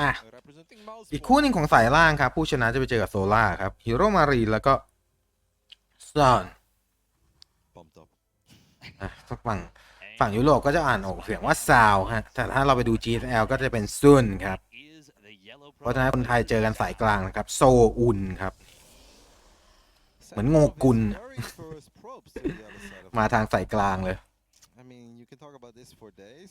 มา representing Mouse อีกคู่หนึ่งของสายล่างครับ ผู้ชนะจะไปเจอกับโซล่าครับฮีโร่มารีแล้วก็ซอน Pumped up. อะฝั่งฝั่งยุโรปก็จะอ่านออกเสียงว่าซาวฮะ แต่ถ้าเราไปดู GSL ก็จะเป็นซุนครับเพราะฉะนั้นคนไทยเจอกันสายกลางนะครับ โซอุนครับ เหมือนโงกุล Very first probes to the other side of มาทางสายกลางเลย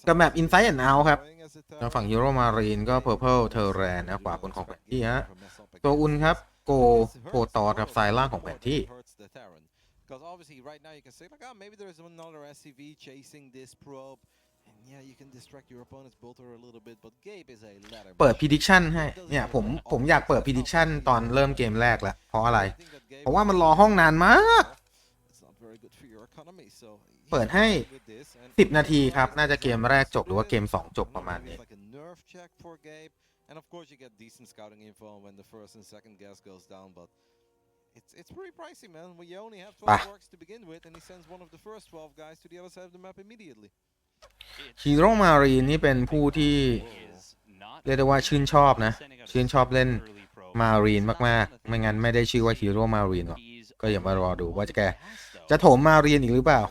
กับแมป Inside and Out ครับ Going as a ทาง Terran. ฝั่งฮีโร่มารีนก็ Purple t e r r a n นะขวาบนของแผนที่ฮะ Never mess up ตัว again. อุนครับโก This โพ hurts ตอ the สครับ world สายล่าง more ของแผน than ที่ it hurts the Terran. Because obviously right now you can say like, oh, maybe there's another SCV chasing this probe. And yeah, you can distract your opponent's bolter a little bit, but Gabe is a ladder. เปิด machine. prediction ให้ เนี่ยผมผมอยากเปิด prediction ตอนเริ่มเกมแรกแล้วเพราะอะไร I think that Gabe เพราะว่ามันรอห้องนานมาก เปิดให้ with this, and 10 นาทีครับ น่าจะเกมแรกจบหรือว่าเกม 2 จบประมาณนี้ It's like a nerve check for Gabe, and of course you get decent scouting info when the first and second gas goes down, but it's it's pretty pricey, man. We only have 12 Ah. works to begin with, and he sends one of the first 12 guys to the other side of the map immediately. ฮีโร่มารีนนี่เป็นผู้ที่เรียกได้ว่าชื่นชอบนะ ชื่นชอบเล่นมารีนมากๆ ไม่งั้นไม่ได้ชื่อว่าฮีโร่มารีนหรอก ก็อย่ามารอดูว่าจะแกจะโถมมารีนอีกหรือเปล่า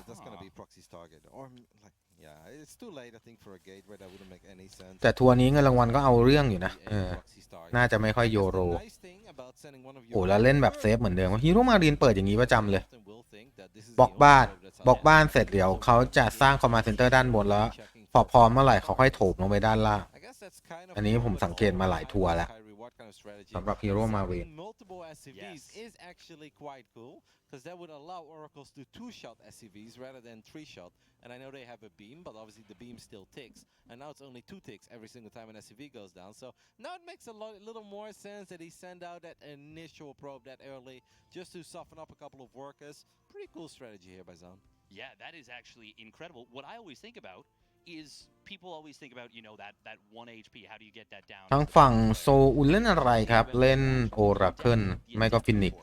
แต่ทัวร์นี้เงินรางวัลก็เอาเรื่องอยู่นะ Be a เออ Proxy's target. น่าจะไม่ค่อยโย I guess โร the nice thing about sending one of โอ้ your แล้วเล่นแบบเซฟเหมือนเดิมฮีโร่มารีนเปิดอย่างนี้ประจำเลย often will think that this is บล็อก the only บ้าน probe that's บล็อก out บ้าน there. เสร็จเดี๋ยวเขาจะสร้างคอมมานด์เซ็นเตอร์ด้านบนแล้ว Checking พอพร้อมเมื่อไหร่เขาค่อยโถมลงไปด้านล่าง I guess that's kind of อันนี้ผมสังเกตมาหลายทัวร์แล้ว high reward kind of strategy. all my way. Multiple SCVs yes. is actually quite cool because that would allow Oracles to two-shot SCVs rather than three-shot. And I know they have a beam, but obviously the beam still ticks. And now it's only two ticks every single time an SCV goes down. So now it makes a little more sense that he send out that initial probe that early just to soften up a couple of workers. Pretty cool strategy here by Zone. Yeah, that is actually incredible. What I always think about is people always think about, you know, that that 1 HP. How do you get that down? ทางฝั่งโซอุนเล่นอะไรครับ เล่นโอราเคิลไม่ก็ฟินิก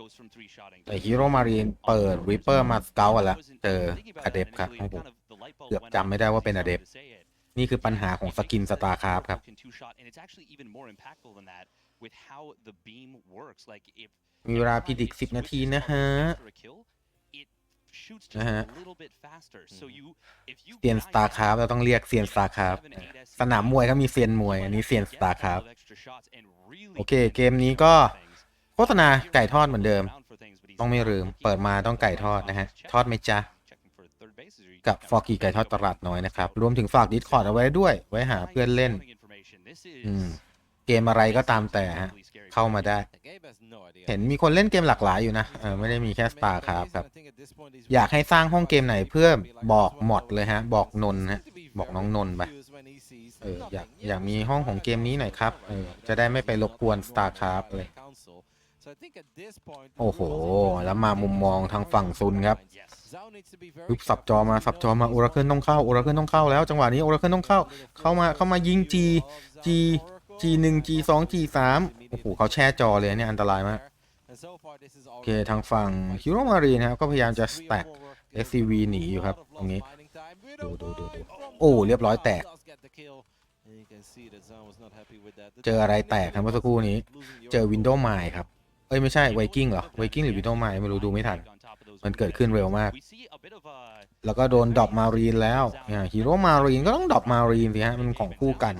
Goes from three-shotting แต่ฮีโร่มารีนเปิดริปเปอร์มาสเกลกันแล้วเจออเดฟครับโอ้โหเกือบจำไม่ได้ว่าเป็นอเดฟนี่คือปัญหาของสกินสตาร์คราฟครับ And it's actually even more impactful than that with how the beam works. Like if มีเวลาพิดิก10 นาทีนะฮะ after a kill, it shoots just นะฮะ a little bit faster. So you if you เซียนสตาร์คราฟเราต้องเรียกเซียนสตาร์คราฟสนามมวยก็มีเซียนมวย อันนี้เซียนสตาร์คราฟโอเค เกมนี้ก็โฆษณาไก่ทอดเหมือนเดิม ต้องไม่ลืม เปิดมาต้องไก่ทอดนะฮะ ทอดไหมจ๊ะ กับฟอร์กี้ไก่ทอดตลาดน้อยนะครับ รวมถึงฝากดิสคอร์ดเอาไว้ด้วย ไว้หาเพื่อนเล่น อืม เกมอะไรก็ตามแต่ฮะ เข้ามาได้ เห็นมีคนเล่นเกมหลากหลายอยู่นะเออไม่ได้มีแค่สตาร์ครับครับ อยากให้สร้างห้องเกมไหนเพื่อบอกหมดเลยฮะ บอกนนฮะบอกน้องนนไปเอออยากอยากมีห้องของเกมนี้หน่อยครับเออจะได้ไม่ไปรบกวนสตาร์ครับเลยโอ้โห แล้วมามุมมองทางฝั่งซุนครับปึ๊บสับจอมาสับจอมาโอราเคิลต้องเข้าโอราเคิลต้องเข้าแล้ว จังหวะนี้โอราเคิลต้องเข้า เข้ามาเข้ามายิงจีจี G1 G2 G3 โอ้โหเขาแช่จอเลยเนี่ยอันตรายมาก โอเค ทางฝั่งคิโรมารีนะครับ ก็พยายามจะสแต็ก SCV หนีอยู่ครับ ตรงนี้ ดูดูดูดูโอ้ เรียบร้อยแตก เจออะไรแตกครับเมื่อสักครู่นี้ เจอวินโดว์ไมล์ครับ เอ้ย ไม่ใช่ไวกิ้งเหรอไวกิ้งหรือวินโดว์ไมล์ไม่รู้ดูไม่ทัน มันเกิดขึ้นเร็วมาก แล้วก็โดนดรอปมารีนแล้วฮีโร่มารีนก็ต้องดรอปมารีนสิฮะ มันของคู่กัน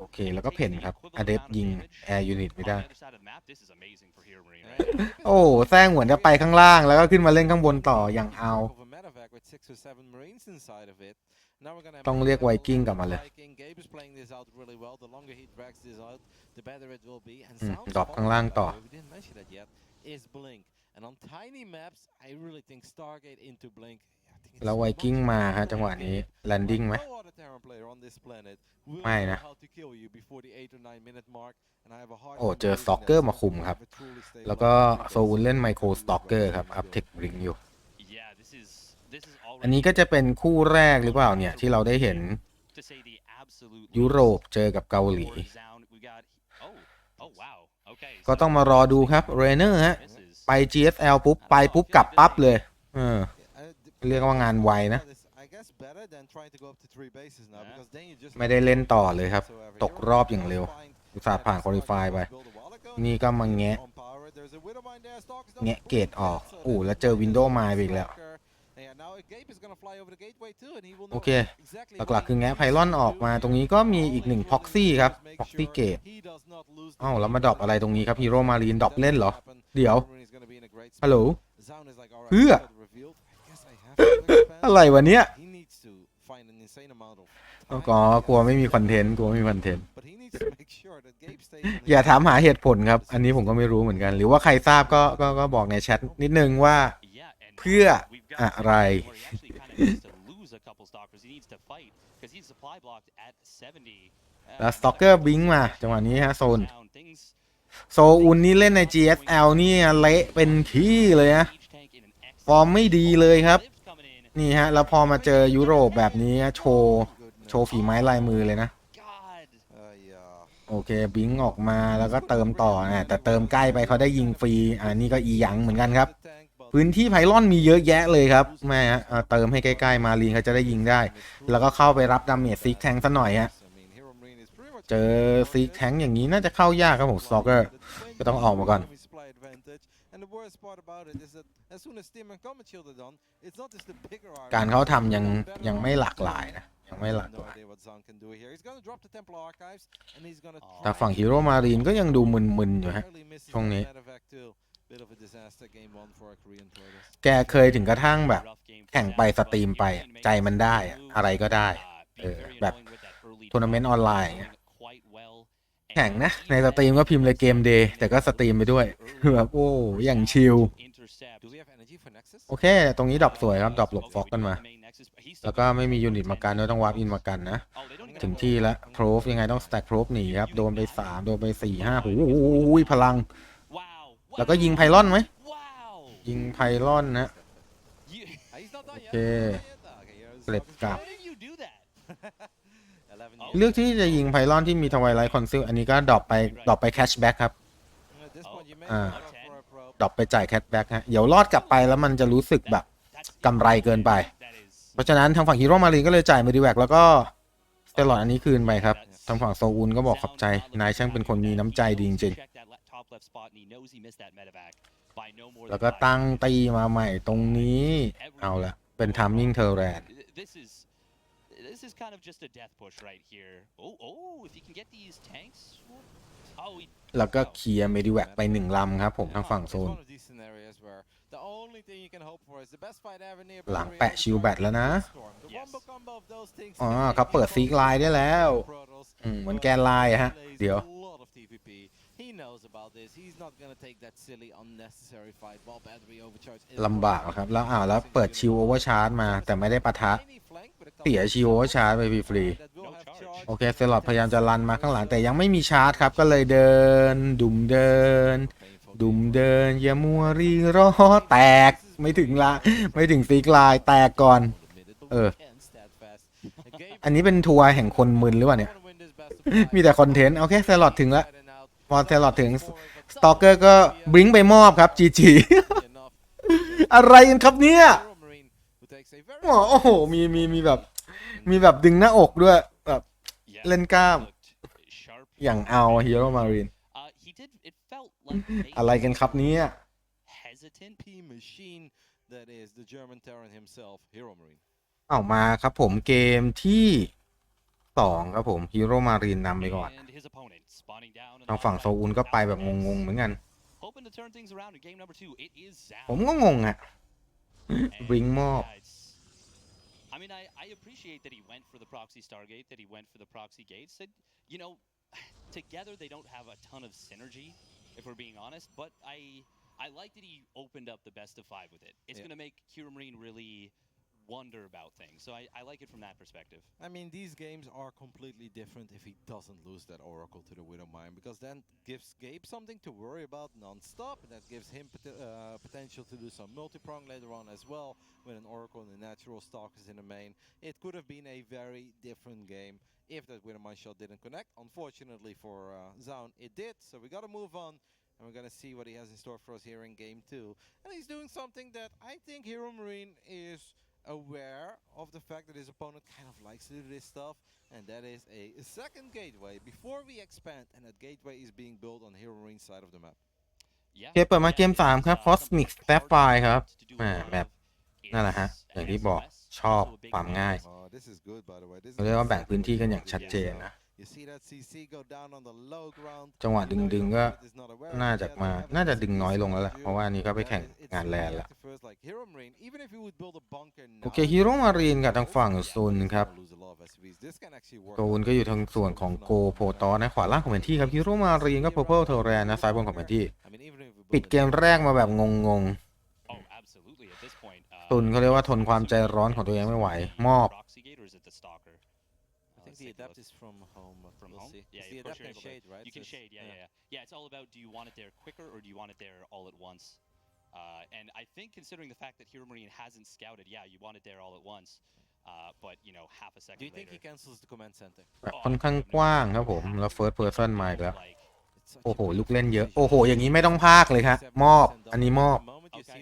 โอเค แล้วก็เพ่นครับอเดฟยิงแอร์ยูนิตไม่ได้ On the other side of the map, this is amazing for Hero Marine, right? โอ้แซงเหมือนจะไปข้างล่าง แล้วก็ขึ้นมาเล่นข้างบนต่ออย่างเอา ต้องเรียกไวกิ้งกลับมาเลยอืมดรอปข้างล่างต่อ And on tiny maps, I really think Stargate into Blink. เราไวกิ้งมาฮะจังหวะนี้แลนดิ้งไหมไม่นะ โอ้ เจอสตอกเกอร์มาคุมครับ แล้วก็โซอุนเล่นไมโครสตอกเกอร์ครับ อัพเทคบริงอยู่ อันนี้ก็จะเป็นคู่แรกหรือเปล่าเนี่ย ที่เราได้เห็น ยุโรปเจอกับเกาหลี ก็ต้องมารอดูครับเรเนอร์ฮะ ไป GSL ปุ๊บ ไปปุ๊บกลับปั๊บเลย เออ เรียกว่างานไวนะ I guess guess better than trying to go up to three bases now Yeah. because then you just ไม่ได้เล่นต่อเลยครับ whatsoever. ตกรอบอย่างเร็ว อุตส่าห์ผ่านคุริฟายไป นี่ก็มาแงะ แงะเกตออกอู้แล้วเจอวินโดว์มาอีกแล้ว โอเค หลักๆ คือแงะไพลอนออกมา ตรงนี้ก็มีอีกหนึ่งพ็อกซี่ครับ พ็อกซี่เกตอ้าวแล้วมาดรอปอะไรตรงนี้ครับฮีโร่มารีนดรอปเล่นเหรอ เดี๋ยว ฮัลโหลเพื่อ อะไรวะเนี้ยก็กลัวไม่มีคอนเทนต์กลัวไม่มีคอนเทนต์อย่าถามหาเหตุผลครับ อันนี้ผมก็ไม่รู้เหมือนกัน หรือว่าใครทราบก็ก็ก็บอกในแชทนิดนึงว่า Yeah, and เพื่อ we've got อะไร where he actually kind of needs to lose a couple stalkers. He needs to fight because he's supply blocked at 70. แล้วสต็อกเกอร์บิงมาจังหวะนี้ฮะโซน Down, things โซอุนนี่เล่นใน GSL นี่เละเป็นขี้เลยนะ Siege tank in an excellent ฟอร์มไม่ดีเลยครับ Lives coming in. นี่ฮะ แล้วพอมาเจอยุโรปแบบนี้โชว์โชว์ฝีไม้ลายมือเลยนะ โอเคบิงออกมาแล้วก็เติมต่อนะแต่เติมใกล้ไปเขาได้ยิงฟรีอ่านี่ก็อีหยังเหมือนกันครับ พื้นที่ไพลอนมีเยอะแยะเลยครับแม่ฮะเอาเติมให้ใกล้ๆมาลีนเขาจะได้ยิงได้ แล้วก็เข้าไปรับดาเมจซิกแทงซะหน่อยฮะเจอซิกแทงอย่างนี้น่าจะเข้ายากครับผมสตอกเกอร์ก็ต้องออกมาก่อน การเขาทำยังยังไม่หลากหลายนะ ยังไม่หลากหลาย แต่ฝั่งฮีโร่มารีนก็ยังดูมึนๆอยู่ฮะ ช่วงนี้ แกเคยถึงกระทั่งแบบ แข่งไปสตรีมไปอะใจมันได้อะอะไรก็ได้ เออแบบทัวร์นาเมนต์ออนไลน์อย่างเงี้ย แข่งนะ ในสตรีมก็พิมพ์เลยเกมเดย์แต่ก็สตรีมไปด้วยคือแบบโอ้อย่างชิลโอเค ตรงนี้ดรอปสวยครับดรอปหลบฟอกกันมา แล้วก็ไม่มียูนิตมากันด้วยต้องวาร์ปอินมากันนะ ถึงที่แล้วโพรฟยังไงต้องสแต็กโพรฟหนีครับ โดนไปสามโดนไปสี่ห้าโอ้ยพลัง แล้วก็ยิงไพลอนไหม ยิงไพลอนนะ โอเคเกล็ดกลับ How did you do that? เลือกที่จะยิงไพลอนที่มีทวายไลท์คอนซิลอันนี้ก็ดรอปไปดรอปไปแคชแบ็กครับ อ่า ดรอปไปจ่ายแคชแบ็กฮะ เดี๋ยวรอดกลับไปแล้วมันจะรู้สึกแบบ That's กำไรเกินไป that is เพราะฉะนั้นทางฝั่งฮีโร่มารีนก็เลยจ่ายมาดีแวกแล้วก็สเตลลอดอันนี้คืนไปครับ ทางฝั่งโซอุนก็บอกขอบใจ นายช่างเป็นคนมีน้ำใจดีจริง Check that le- top left spot and he knows he missed that medevac by no more ๆ than แล้วก็ five. ตั้งตีมาใหม่ตรงนี้ เอาละเป็นทามมิ่งเทอร์แรน This is this is kind of just a death push right here. Oh, oh, if he can get these tanks. Oh, he แล้วก็เคลียร์เมดิแวกไปหนึ่งลำครับผมทางฝั่งโซน หลังแปะชิลแบตแล้วนะ อ๋อเขาเปิดซีกไลน์ได้แล้ว อืมเหมือนแกนไลน์อะฮะ เดี๋ยว ลำบากครับ แล้วอ้าวแล้วเปิดชิลโอเวอร์ชาร์จมา แต่ไม่ได้ปะทะเสียชิลโอเวอร์ชาร์จไปฟรีๆโอเคเซลอดพยายามจะรันมาข้างหลังแต่ยังไม่มีชาร์จครับ ก็เลยเดิน ดุมเดิน ดุมเดินอย่ามัวรีรอแตกไม่ถึงละ ไม่ถึงซีกไลน์แตกก่อนเอออันนี้เป็นทัวร์แห่งคนมึนหรือเปล่าเนี่ยมีแต่คอนเทนต์โอเคเซลอดถึงละ พอเซลอดถึงสตอกเกอร์ก็บลิงก์ไปมอบครับจีจีอะไรกันครับเนี่ยอ๋อโอ้โหมีมีมีแบบ มีแบบดึงหน้าอกด้วย แบบ yeah, เล่นกล้าม looked sharp อย่างเอาฮีโร่มารีน Uh, he did. It felt like they อะไรกันครับเนี่ย hesitant. P machine that is the German Terran himself, Hero Marine. เอามาครับผมเกมที่สองครับผมฮีโร่มารีนนำไปก่อน And his opponent spawning down in the ทางฝั่ง bottom โซ left. อุนก็ไปแบบงงๆเหมือนกัน Hoping to turn things around in game number two. It is Zhao. ผมก็งงอะ And, Bring mob. yeah, it's- I mean, I, I appreciate that he went for the proxy Stargate, that he went for the proxy gates. That, you know, together they don't have a ton of synergy, if we're being honest. But I I like that he opened up the best of five with it. It's Yeah. going to make Hero Marine really wonder about things. So I, I like it from that perspective. I mean, these games are completely different if he doesn't lose that Oracle to the Widow Mine, because then gives Gabe something to worry about non-stop, and that gives him pot- uh, potential to do some multi-prong later on as well, with an Oracle and the natural stalkers in the main. It could have been a very different game if that Widow Mine shot didn't connect. Unfortunately for uh, Zaun, it did, so we gotta move on. And we're gonna see what he has in store for us here in game two. And he's doing something that I think Hero Marine is aware of the fact that his opponent kind of likes to do this stuff, and that is a second gateway before we expand, and that gateway is being built on Hero Marine's side of the map. Yeah. โอเคเปิดมาเกม Yeah, สาม it's, ครับ uh, Cosmic something Sapphire ครับ to do แหม a lot แบบ of นั่นแหละฮะ is อย่างที่บอก SOS, ชอบ also a big ความ fan. ง่าย Oh, this is good, by the way. This is เขาเรียกว่า the แบ่งพื้น second ที่กันอย่าง gateway ชัดเจน so นะ You see that CC go down on the low ground. จังหวะดึงๆก็ Hero Marine is not aware of น่า it จะ yet, มา they haven't น่าจะ seen ดึงน้อยลงแล้วแหละ CC เพราะว่าอันนี้ก็ไป and แข่ง it's งานแลน really แล้ว active first, like Hero Marine, even if you would build a bunker โอ now, เคฮีโร่มารีนกับทางฝั่งซุนครับ gonna lose a lot of SCVs. This can actually work โซน out ก็อยู่ทางส่วนของโกโพตอนะขวาล่างของแผนที่ครับฮีโร่มารีนก็ Purple t o r a n นะซ้ายบนของแผนที่ I mean, even if we build ปิด a เกมแรกมาแบบงง Oh, absolutely. At this point, uh, ตุนเขาเรียกว่าทนความใจร้อนของตัวเองไม่ไหว มอบ a adapt look. is from home. uh, From we'll home? see. Yeah, It's the of course adapt you're can able to- shade, right? You So can it's- shade, yeah, yeah, yeah. Yeah, it's all about do you want it there quicker or do you want it there all at once? Uh, and I think considering the fact that Hero Marine hasn't scouted, yeah, you want it there all at once. Uh, but you know, half a second Do you think later. he cancels the command center? แบบค่อนข้างกว้างครับผม แล้ว First Person มาอีกแล้ว Like, It's such โอ้ a โห big ลูกเล่นเยอะ decision. โอ้โห อย่างนี้ไม่ต้องพากเลยครับ มอบ อันนี้มอบ The moment you Okay.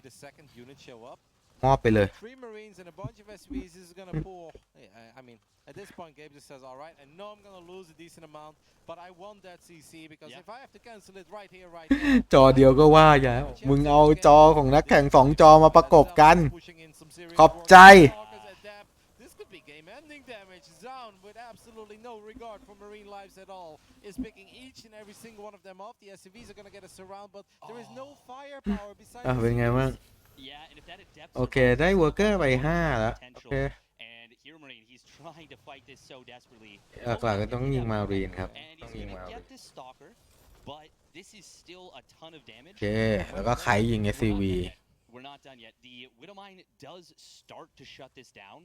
See the second unit show up, มอบไปเลย three Marines and a bunch of SVs is gonna pull. Hey, I, I mean, at this point, Gabe just says, "All right, I know I'm gonna lose a decent amount, but I want that CC because Yeah. if I have to cancel it right here, right now." จอเดียวก็ว่าอย่ามึงเอาจอของนักแข่งสองจอมาประกบกันขอบใจ This could be game-ending damage. Zone with absolutely no regard for marine lives at all is picking each and every single one of them off. The SCVs are gonna get a surround, but there is no firepower besides. อะ the เป็นไง CVs. บ้าง yeah, and if that adept โอเค survives, ได้ it's เวอร์เกอ not ร์ไป gonna ห้า have แล้วโอ potential. เค And Hero Marine, he's trying to fight this so desperately. หลักๆก็ต้องยิงมารีนครับ And ต้อง he's ยิง gonna มารีน get this stalker, but this is still a ton of โอ damage. เคแล้วก็ไขยิง We're not SCV done yet. We're not done yet. The Widowmine does start to shut this down,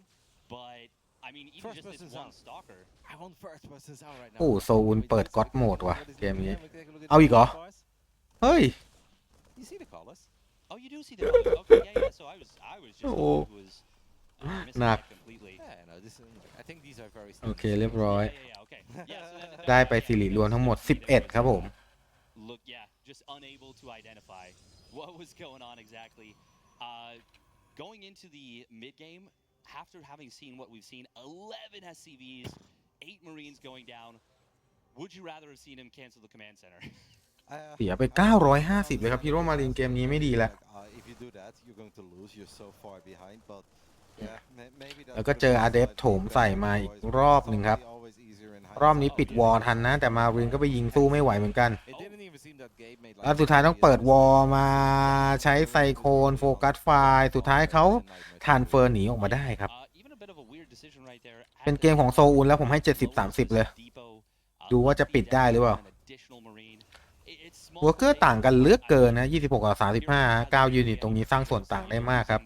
but I mean, even First just this person's one out. stalker. I want first person out right now. โอ้โซล Can we เปิด just ก็อด take a โหม look ด at ว่ะ what is เกม going นี้ on? We take a look at เอา the อีกเหรอ boys. เฮ้ย You see the colors? Oh, you do see the value. Okay, yeah, yeah. So I was, I was just the Oh. one who was uh, missing Nah. that completely. Yeah, no, this is, I think these are very โอ standard เค เรียบร้อย Yeah, yeah, yeah. Okay. Yeah. So that, that, ได้ that- ไป yeah, สิริ yeah, รวมทั้งหมด that was, 11 ครับผม Look, yeah, just unable to identify what was going on exactly. Uh, going into the mid game, after having seen what we've seen 11 SCVs, 8 Marines going down, would you rather have seen him cancel the command center? Uh, เสียไป I don't know, 950 เลยครับฮีโร่มารีนเกมนี้ไม่ดีแล้ว แล้วก็ what เจอ it is, Adept like, โถม being ใส่ better มา than อีก boys, but รอบ it's หนึ่งครับ obviously always easier in รอบนี้ hindsight. ปิดวอลทันนะ แต่มารีนก็ไปยิงสู้ไม่ไหวเหมือนกัน It didn't even seem that Gabe made, like, แล้วสุดท้ายต้องเปิดวอลมาใช้ไซโคนโฟกัสไฟล์สุดท้ายเขาทานเฟอร์หนีออกมาได้ครับ Uh, even a bit of a weird decision right there. เป็นเกมของโซอุนแล้วผมให้ 70-30 เลย ดูว่าจะปิดได้หรือเปล่า วอร์เกอร์ต่างกันเลือกเกินนะ 26 กับ 35 9 ยูนิตตรงนี้สร้างส่วนต่างได้มากครับ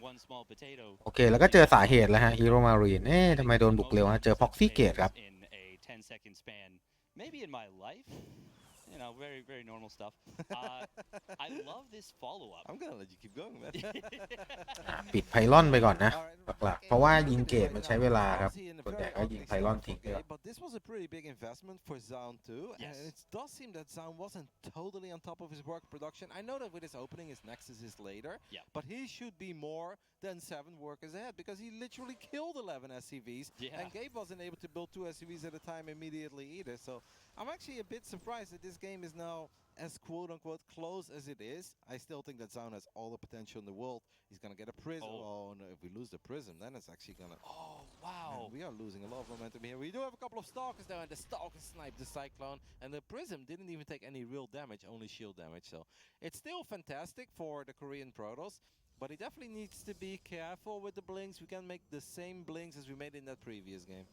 โอเค แล้วก็เจอสาเหตุแล้วฮะฮีโร่มารีนเอ๊ะทำไมโดนบุกเร็วฮะ เจอพ็อกซี่เกตครับ you know, very very normal stuff. Uh, I love this follow up. I'm gonna let you keep going, man. อ่ะปิดไพลอนไปก่อนนะ หลักๆเพราะว่ายิงเกตมันใช้เวลาครับ ส่วนใหญ่ก็ยิงไพลอนทิ้งไปก่อน But this was a pretty big investment for Zone 2, and Yes. it does seem that Zone wasn't totally on top of his work production. I know that with his opening, his Nexus is later, Yeah. but he should be more than seven workers ahead because he literally killed 11 SCVs, Yeah. and Gabe wasn't able to build two SCVs at a time immediately either. So I'm actually a bit surprised that this game is now as quote unquote close as it is. I still think that Zone has all the potential in the world. He's gonna get a prism. Oh. Oh, no, if we lose the prism, then it's actually gonna Oh Man, wow! we are losing a lot of momentum here. We do have a couple of stalkers though, and the stalker sniped the cyclone, and the prism didn't even take any real damage, only shield damage. So it's still fantastic for the Korean Protoss, but he definitely needs to be careful with the blinks. We can make the same blinks as we made in that previous game.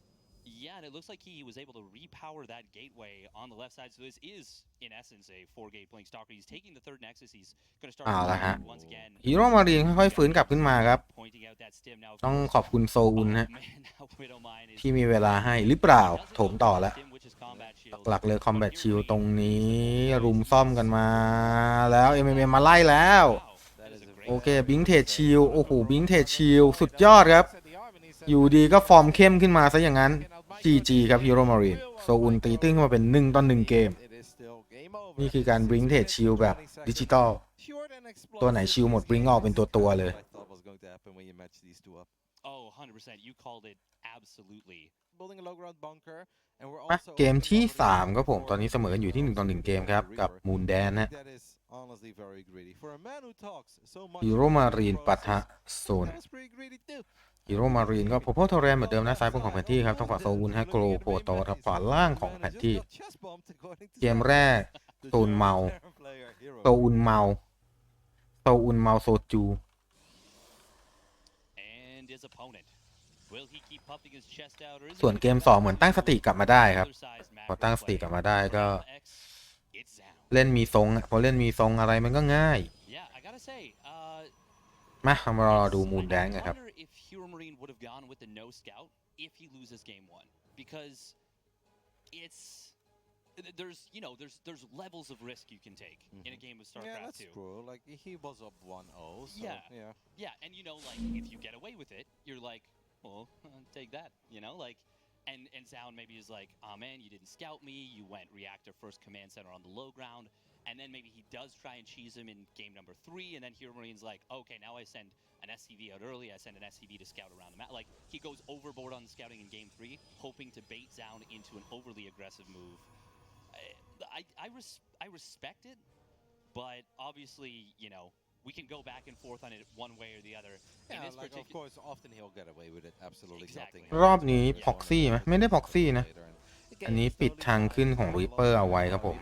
Yeah, and it looks like he was able to repower that gateway on the left side. So this is, in essence, a four-gate blink stalker. He's taking the third nexus. He's going to start เอาละฮะ once again. ฮีโร่มารีนค่อยๆฟื้นกลับขึ้นมาครับ Pointing out that stim now. ต้องขอบคุณโซอุน Oh, ฮะ man, now Widowmine is ที่มีเวลาให้หรือเปล่า โถมต่อแล้ว Stim, which is combat shield. หลักๆเลยคอมแบท But ชิล Fury ตรงนี้ รุมซ่อมกันมาแล้ว MMA มาไล่แล้ว Wow, That that is is a a great โอเค start. บิงเทจชิลโอ้โหบิงเทจชิลสุดยอดครับ อยู่ดีก็ฟอร์มเข้มขึ้นมาซะอย่างนั้น GG ครับฮีโร่มารีนโซอุนตีตื้นขึ้นมาเป็นหนึ่งต่อหนึ่งเกม นี่คือการ bring เทจชิลแบบดิจิตอล ตัวไหนชิลหมด bring ออกเป็นตัวๆเลย I thought was going to happen when you match these two up. Oh, 100%. You called it absolutely. building a low ground bunker and we're มา also เกม opening ที่ up 3ครับผม for ตอนนี้เสมอกันอยู่ที่1ต่อ1เกมครับ กับ Reaper. มูนแดน I นะ think that is honestly very greedy for a man who talks so much ฮีโร่ about มา the รีน process, ปะทะโซน that was pretty greedy too. ฮีโร่มารีนก็โพโพโทเรนเหมือนเดิมนะซ้ายบนของแผนที่ครับทางฝั่งโซอุนให้โกลโปโตครับขวาล่างของแผนที่ เกมแรกโซนเมาโซอุนเมาโซอุนเมาโซจู And his opponent. Will he keep puffing his chest out or is ส่วน he เกม2เหมือนตั้งสติกลับมาได้ครับ other side's พอตั้งสติกลับมาได้ก็ macro player? X, it's Zhao. เล่นมีทรงอะพอเล่นมีทรงอะไรมันก็ง่าย Yeah, I gotta say, uh, มามารอดู Yes, มูน I- แดน I กันครับ wonder if Hero Marine would have gone with the no scout if he loses game one because it's th- there's you know there's there's levels of risk you can take in a Mhm. game of Yeah, StarCraft that's 2. true. Like he was up 1-0, so Yeah. yeah. Yeah, and you know like if you get away with it, you're like, well, take that, you know, like. And and Sound maybe is like, oh man, you didn't scout me. You went reactor first command center on the low ground, and then maybe he does try and cheese him in game number three, and then Hero Marine's like, okay, now I send an SCV out early. I send an SCV to scout around the map. Like he goes overboard on the scouting in game three, hoping to bait Sound into an overly aggressive move. I I I, res- I respect it, but obviously, you know, we can go back and forth on it one way or the other. In Yeah, this like of particular, course, often he'll get away with it. Absolutely Exactly. nothing. รอบนี้ proxy ไหมไม่ได้ proxy นะ อันนี้ปิดทางขึ้นของ Reaper เอาไว้ครับผม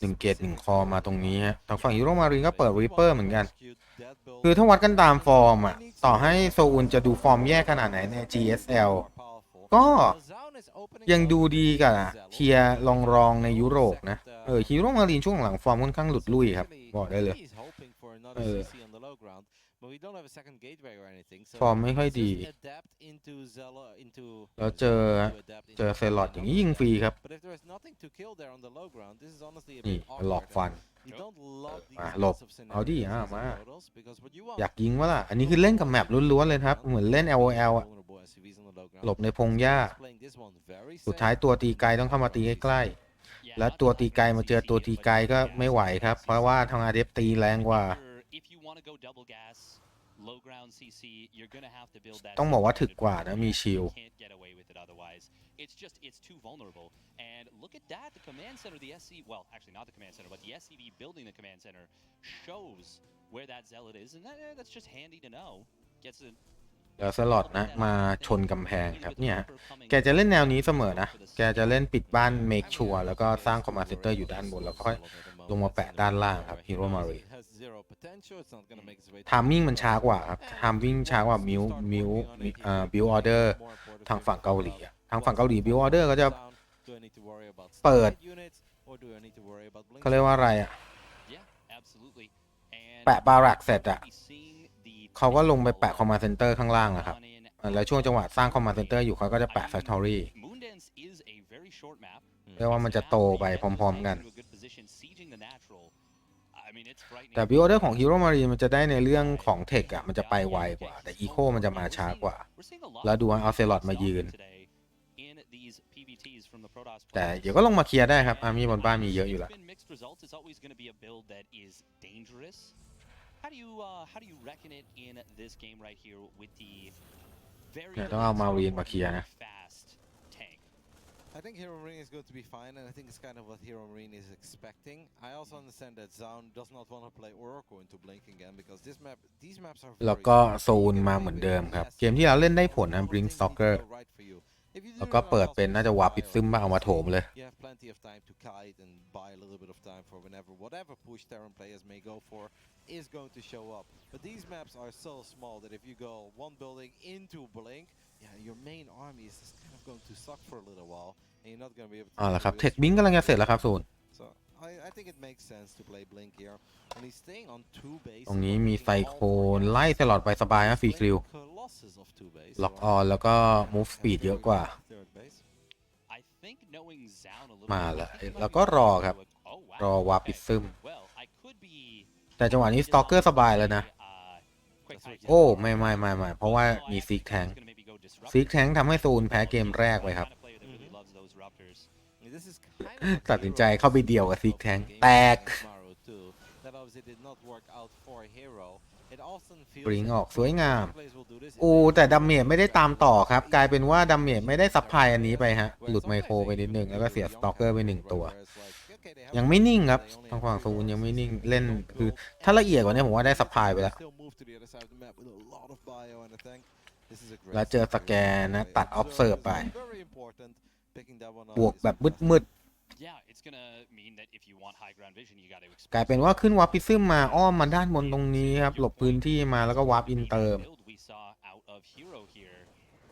หนึ่งเกตหนึ่งคอมาตรงนี้ฮะทางฝั่งฮีโร่มารีนก็เปิด Reaper เหมือนกัน คือถ้าวัดกันตามฟอร์มอะ ต่อให้โซอุนจะดูฟอร์มแย่ขนาดไหนใน GSL ก็ยังดูดีกับเทียร์รองรองๆในยุโรปนะ เออฮีโร่มารีนช่วงหลังฟอร์มค่อนข้างหลุดลุ่ยครับ บอกได้เลย เออ ฟอร์มไม่ค่อยดี แล้วเจอเจอเซลอดอย่างนี้ยิงฟรีครับ But if there is nothing to kill there on the low ground, this is honestly a นี่ bit หลอก awkward. ฟัน You don't love these อะหลบ types of เอาดิ scenarios อะ as มา photos, because what you want อยากยิงวะล่ะ อันนี้คือเล่นกับแมปล้วนๆเลยครับ เหมือนเล่น LOL อะ vulnerable SCVs on the low ground. หลบในพงหญ้า He's playing this one very สุด safe. ท้ายตัวตีไกลต้องเข้ามาตีใกล้ Yeah, ๆและ not ตัว to ตี knock ไกล down มาเจอ CC, ตัวตี but ไกลก็ double ไม่ไหว gas ครับ CC เพราะว่าทางอาเดฟตีแรงกว่า Sure, If you want to go double gas, low ground CC, you're gonna have to build that. ต้องบอกว่า same ถึกกว่า kind นะ of มี build. ชิล You can't get away with it otherwise. It's just it's too vulnerable. And look at that, the command center, the SC, well, actually not the command center, but the SCV building the command center shows where that zealot is, and that, eh, that's just handy to know. Gets a แล้วสล็อตนะมาชนกำแพงครับเนี่ยแกจะเล่นแนวนี้เสมอนะ แกจะเล่นปิดบ้านเมคชัวแล้วก็สร้างคอมมานด์เซ็นเตอร์อยู่ด้านบน แล้วก็ค่อยลงมาแปะด้านล่างครับฮีโร่มารีทามมิ่งมันช้ากว่าครับทามมิ่งช้ากว่ามิวมิวเอ่อบิวออเดอร์ทางฝั่งเกาหลีอะทางฝั่งเกาหลีบิวออเดอร์ก็จะเปิดเขาเรียกว่าอะไรอะ Yeah, absolutely. And แปะบารักเสร็จอะ เขาก็ลงไปแปะคอมมานด์เซ็นเตอร์ข้างล่างอะครับ on in เออแล้วช่วงจังหวะสร้างคอมมานด์เซ็นเตอร์อยู่เขาก็จะแปะแฟคทอรี่ Moondance is a very short map. เรียกว่ามันจะโตไปพร้อม ๆ กัน To a good position, sieging the natural. I mean, it's frightening. แต่บิวออเดอร์ของฮีโร่มารีมันจะได้ในเรื่องของเทคอะมันจะไปไวกว่า แต่อีโคมันจะมาช้ากว่า We're seeing a lot แล้วดู of เอาเซลอดมายืน today in these PVTs from the Protoss แต่ players. เดี๋ยวก็ลงมาเคลียร์ได้ครับอาร์มี่บนบ้านมีเยอะอยู่แล้ว How do you uh, how do you reckon it in this game right here with the very เดี๋ยวต้องเอามา delayed รีน start มาเคลียร์นะ very fast tank? I think Hero Marine is going to be fine, and I think it's kind of what Hero Marine is expecting. I also understand that Zaun does not want to play Oracle into Blink again because this map, these maps are แล้ว very ก็ small. โซนมาเหมือนเดิมครับ เกมที่เราเล่นได้ผลนะ Blink Stalker แล้วก็เปิดเป็นน่าจะวาปิดซึมมาเอามาโถมเลย You have plenty of time to kite and buy a little bit of time for whenever whatever push Terran players may go for is going to show up. But these maps are so small that if you go one building into Blink, yeah, your main army is just kind of going to suck for a little while, and you're not going to be able to. เอาละครับ do เทค real บิงกำลังจะเสร็จแล้วครับศูนย์ So I, I think it makes sense to play Blink here. And he's staying on two base. ตรงนี้มีไซโคนไล่สลอดไปสบายนะฟรีคิวล็อกออนแล้วก็มูฟสปีดเยอะกว่า I think knowing Zaun a little มา bit, แล้ว I think แล้วก็รอครับ Oh, wow. รอวาปิด Okay. ซึม Well, I could be แต่จังหวะนี้สตอกเกอร์สบายแล้วนะ uh, quick high โอ้ tempo. ไม่ไม่ไม่ไม่เพราะว่า So I มี actually ซิก think แทง he's gonna maybe go disrupt ซิกแทงทำให้ซูนแพ้เกมแรกไปครับ Kind of player that really loves those Raptors. ตัดสินใจเข้าไปเดี่ยวกับซิกแทงแตก That obviously did not work out for Hero. It often feels บริง that ออกสวยงาม players will do this. โอ้แต่ดาเมจไม่ได้ตามต่อครับ กลายเป็นว่าดาเมจไม่ได้ซับพลายอันนี้ไปฮะ หลุดไมโครไปนิดนึงแล้วก็เสียสตอกเกอร์ไปหนึ่งตัว ยังไม่นิ่งครับทางฝั่งซูนยังไม่นิ่งเล่นคือถ้าละเอียดกว่านี้ผมว่าได้ซับพลายไปแล้วแล้วเจอสแกนนะ ตัดออฟเซิร์ฟไป บวกแบบมืด Yeah, it's gonna mean that if you want high ground vision, you gotta ๆกลายเป็นว่าขึ้นวาร์ปพิซึมมาอ้อมมาด้านบนตรงนี้ครับ หลบพื้นที่มาแล้วก็วาร์ปอินเตอร์ we saw out of Hero here.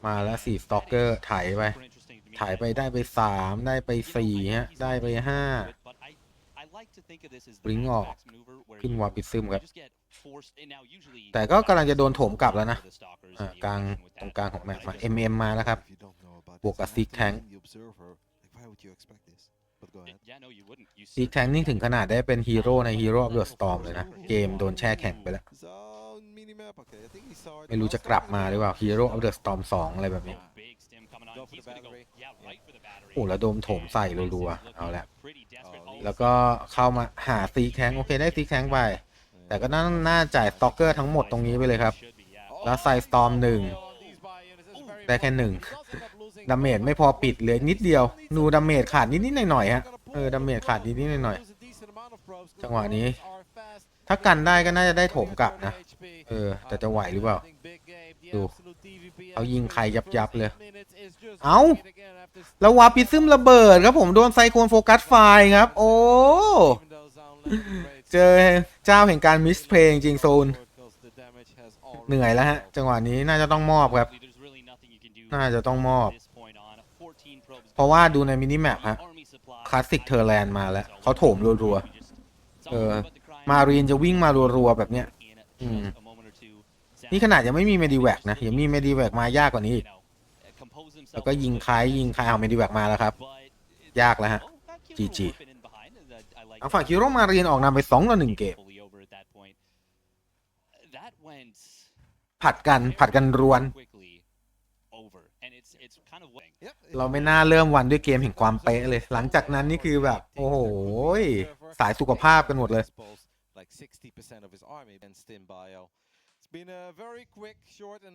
มาแล้วสี่สตอกเกอร์ไถไป Super interesting to me. ถ่ายไปได้ไปสามได้ไปสี่ฮะ ได้ไปห้า But I, I like to think of this as the Bring max off. max maneuver where ขึ้น you วาร์ปพิซึมครับ just get forced and now usually แต่ก็กำลังจะโดนโถมกลับแล้วนะ the stalkers อะ and the กลาง interaction with ตรง that, กลางของ but แมป I มา just- MM มาแล้วครับ บวกกับ Seek Tank Yeah, no, you wouldn't. You ซีแทงนี่ถึงขนาดได้เป็นฮีโร่ในฮีโร่ of the Storm เลยนะ เกมโดนแช่แข็งไปแล้วไม่รู้จะกลับมาหรือเปล่า Hero of the Storm 2อะไรแบบนี้ Oh, big stim coming on. Go for He's the gonna go, battery. yeah, right for the battery. โอ้แล้วโดมโถมใส่รัวๆ Looking เอาละ pretty desperate. Oh, แล้วก็เข้ามาหาซีแทงโอเคได้ซีแทงไป แต่ก็น่าน่าจ่ายสตอกเกอร์ทั้งหมดตรงนี้ไปเลยครับ should be, yeah. แล้วใส่สตอมหนึ่งได้แค่หนึ่ง ดาเมจไม่พอปิดเหลือนิดเดียว ดูดาเมจขาดนิดนิดหน่อยหน่อยฮะ เออดาเมจขาดนิดนิดหน่อยหน่อยจังหวะนี้ ถ้ากันได้ก็น่าจะได้โถมกลับนะ เออ แต่จะไหวหรือเปล่า ดู เอายิงใครยับยับเลย เอ้าแล้ววาปิซึมระเบิดครับผมโดนไซโคนโฟกัสไฟครับ โอ้ เจอเจ้าแห่งการมิสเพลงจริงโซน เหนื่อยแล้วฮะ จังหวะนี้น่าจะต้องมอบครับ น่าจะต้องมอบ from this point on. 14 probes เพราะว่าดูในมินิแมปฮะคลาสสิกเทอร์แลนด์มาแล้วเขาโถมรัว We just- เออ มารีนจะวิ่งมารัวๆแบบเนี้ยอืมนี่ขนาดยังไม่มีเมดิแวกนะยังมีเมดิแวกมายากกว่านี้อีกแล้วก็ยิงคล้ายยิงคล้ายเอาเมดิแวกมาแล้วครับ ยากแล้วฮะ Oh, that kid GG whipping in behind, and that- I like ทางฝั่งคิโรมารีนออกนำไป2ต่อ1เกม Fully over at that point. That went ผัดกันผัดกันรวน quickly over. And it's it's kind of what เราไม่น่าเริ่มวันด้วยเกมแห่งความเป๊ะเลย หลังจากนั้นนี่คือแบบ โอ้โหสายสุขภาพกันหมดเลย It's been a very quick, short, and